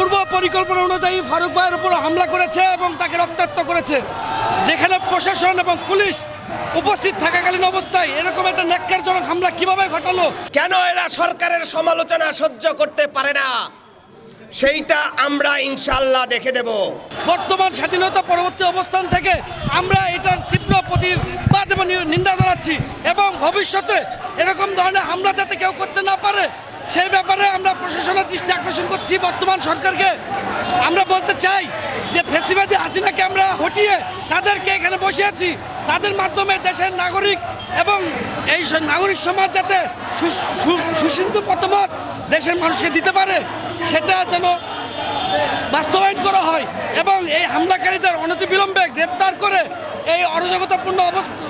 পূর্ব পরিকল্পনা অনুযায়ী ফারুক ভাইয়ের উপর হামলা করেছে এবং তাকে রক্তাক্ত করেছে। যেখানে প্রশাসন এবং পুলিশ উপস্থিত থাকাকালীন অবস্থায় এরকম একটা ন্যাক্কারজনক হামলা কীভাবে ঘটালো? কেন এরা সরকারের সমালোচনা সহ্য করতে পারে না? সেইটা আমরা ইনশাল্লাহ দেখে দেব। বর্তমান স্বাধীনতা পরবর্তী অবস্থান থেকে আমরা এটার তীব্র প্রতিবাদ এবং নিন্দা জানাচ্ছি এবং ভবিষ্যতে এরকম ধরনের হামলা যাতে কেউ করতে না পারে সেই ব্যাপারে আমরা প্রশাসনের দৃষ্টি আকর্ষণ করছি। বর্তমান সরকারকে আমরা বলতে চাই যে ফেসিবাদী হাসিনাকে আমরা হটিয়ে তাদেরকে এখানে বসে আছি। তাদের মাধ্যমে দেশের নাগরিক এবং এই নাগরিক সমাজ যাতে সু- সু- মতামত দেশের মানুষকে দিতে পারে, সেটা যেন বাস্তবায়ন করা হয় এবং এই হামলাকারীদের অনতিবিলম্বে গ্রেপ্তার করে এই অরাজকতাপূর্ণ অবস্থা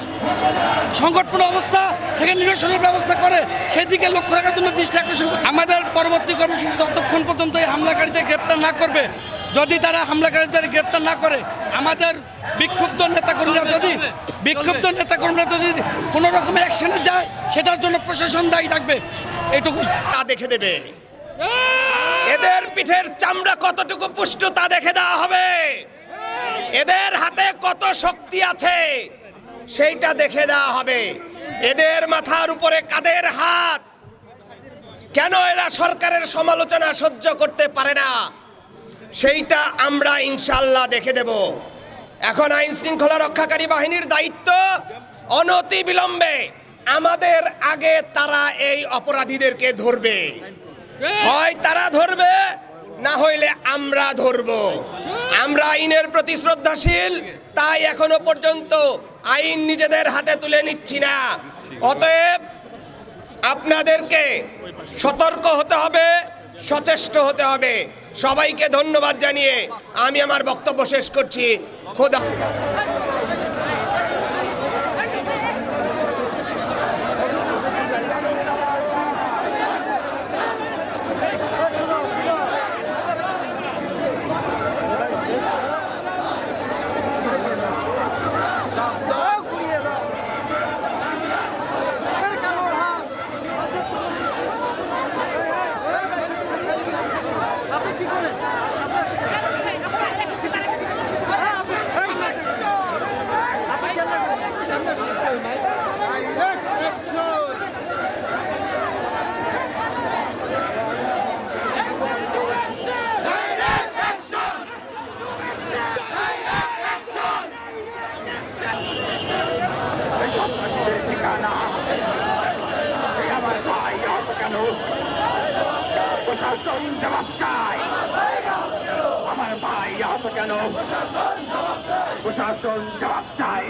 সংকটপূর্ণ অবস্থা থেকে নিরসনের ব্যবস্থা করে সেই দিকে লক্ষ্য রাখার জন্য দৃষ্টি আকর্ষণ করছে। আমাদের পরবর্তী কর্মসূচি ততক্ষণ পর্যন্ত এই হামলাকারীদের গ্রেপ্তার না করবে যদি তারা হামলাকারীদের গ্রেপ্তার না করে আমাদের বিক্ষুব্ধ নেতাকর্মীরা যদি বিক্ষুব্ধ নেতাকর্মীরা যদি কোনো রকমের অ্যাকশনে যায় সেটার জন্য প্রশাসন দায়ী থাকবে। এটুকু তা দেখে দেবে। এদের পিঠের চামড়া কতটুকু পুষ্ট তা দেখে দেওয়া হবে। এদের হাতে কত শক্তি আছে? সেইটা দেখে দেওয়া হবে। এদের মাথার উপরে কাদের হাত? কেন এরা সরকারের সমালোচনা সহ্য করতে পারে না? সেইটা আমরা ইনশাল্লাহ দেখে দেব। এখন আইন শৃঙ্খলা রক্ষাকারী বাহিনীর দায়িত্ব অনতি বিলম্বে আমাদের আগে তারা এই অপরাধীদেরকে ধরবে। হয় তারা ধরবে, না হইলে আমরা ধরব। আমরা আইনের প্রতি শ্রদ্ধাশীল, তাই এখনও পর্যন্ত আইন নিজেদের হাতে তুলে নিচ্ছি না। অতএব আপনাদেরকে সতর্ক হতে হবে, সচেষ্ট হতে হবে। সবাইকে ধন্যবাদ জানিয়ে আমি আমার বক্তব্য শেষ করছি। খোদা আপনি কি করেন আপনি কেন সামনে আমার ভাই আহত কেন প্রশাসন জবাব চায় আমার ভাই আহত কেন? প্রশাসন জবাব চায়